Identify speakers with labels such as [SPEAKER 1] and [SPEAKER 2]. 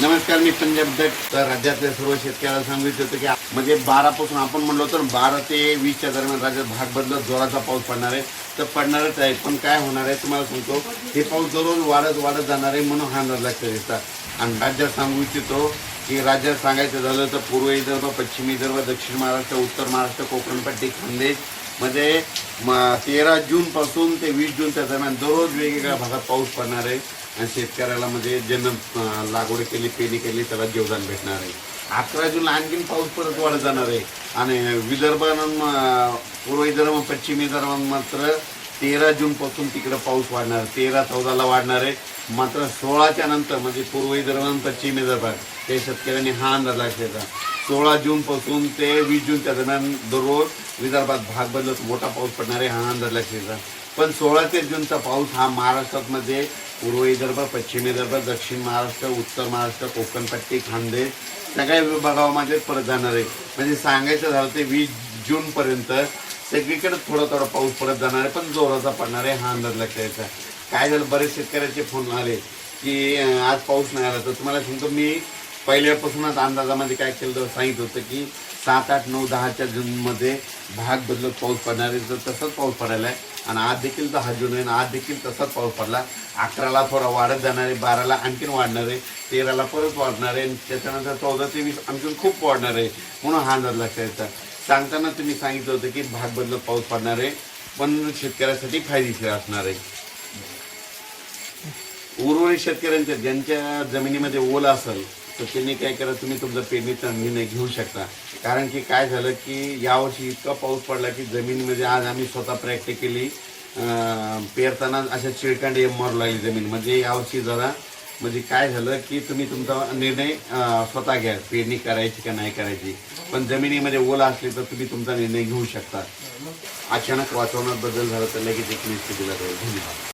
[SPEAKER 1] नमस्कार मी पंजाब दट तर राज्यातल्या सर्व शेतकऱ्याला सांगितलं होतं की म्हणजे बारा पासून आपण म्हणलो तर बारा ते वीसच्या दरम्यान राज्यात भाग बदलत जोराचा पाऊस पडणार आहे. तर पडणारच आहे पण काय होणार आहे तुम्हाला सांगतो. हे पाऊस दररोज वाढत वाढत जाणार आहे म्हणून हा अंदाज लक्षात येतात आणि राज्यात सांगू इच्छितो की राज्यात सांगायचं झालं तर पूर्व विदर्भ पश्चिम विदर्भ दक्षिण महाराष्ट्र उत्तर महाराष्ट्र कोकणपट्टी खानदेश मध्ये म- तेरा जून पासून ते वीस जूनच्या दरम्यान दररोज वेगवेगळ्या भागात पाऊस पडणार आहे. आणि शेतकऱ्याला म्हणजे ज्यांना लागवड केली पेरणी केली त्याला जेवदान भेटणार आहे. अकरा जूनला आणखीन पाऊस परत वाढत जाणार आहे. आणि विदर्भानं पूर्व विदर्भ पश्चिम विदर्भात मात्र तेरा जून पासून तिकडे पाऊस वाढणार तेरा चौदाला वाढणार आहे. मात्र सोळाच्या नंतर म्हणजे पूर्व दरम्यानंतर आणि पश्चिम ते शेतकऱ्यांनी हा अंदाज लागलेला सोळा जून पासून ते वीस जूनच्या दरम्यान दररोज विदर्भात भाग बदलत मोठा पाऊस पडणार आहे हा अंदाज लागलेला पण सोळा ते जूनचा पाऊस हा महाराष्ट्रातमध्ये पूर्व विदर्भ पश्चिम विदर्भ दक्षिण महाराष्ट्र उत्तर महाराष्ट्र कोकणपट्टी खानदेश सगळ्या विभागामध्ये परत जाणार आहे. म्हणजे सांगायचं झालं ते वीस जूनपर्यंत सगळीकडे थोडा थोडा पाऊस पडत जाणार आहे पण जोराचा पडणार आहे हा अंदाज लक्षात यायचा काय झालं बरेच शेतकऱ्याचे फोन आले की आज पाऊस नाही आला तर तुम्हाला सांगतो मी पहिल्यापासूनच अंदाजामध्ये काय केलं होतं, सांगितलं होतं की सात आठ नऊ दहाच्या जूनमध्ये भाग बदलत पाऊस पडणार आहे तर तसंच पाऊस पडायला आहे. आणि आज देखील दहा जून आहे आज देखील तसाच पाऊस पडला. अकराला थोडा वाढत जाणार आहे बाराला आणखीन वाढणार आहे तेराला परत वाढणार आहे त्याच्यानंतर चौदा ते वीस आणखीन खूप वाढणार आहे म्हणून हा अंदाज लक्षात यायचा सांगताना तुम्ही सांगितलं होतं की भाग बदलत पाऊस पडणार आहे पण शेतकऱ्यासाठी फायदेशीर असणार आहे. उर्वरित शेतकऱ्यांच्या ज्यांच्या जमिनीमध्ये ओला असेल तर त्यांनी काय करा तुम्ही तुमचा पेरणीचा निर्णय घेऊ शकता. कारण की काय झालं की यावर्षी इतका पाऊस पडला की जमिनीमध्ये आज आम्ही स्वतः प्रॅक्टिस केली पेरताना अशा चिळकांडे मारू लागली जमीन. म्हणजे यावर्षी जरा म्हणजे काय झालं की तुम्ही तुमचा निर्णय स्वतः घ्या पेरणी करायची का नाही करायची. पण जमिनीमध्ये ओला असली तर तुम्ही तुमचा निर्णय घेऊ शकता. अचानक वातावरणात बदल झाला तर लगेच एक स्थितीला जाईल. धन्यवाद.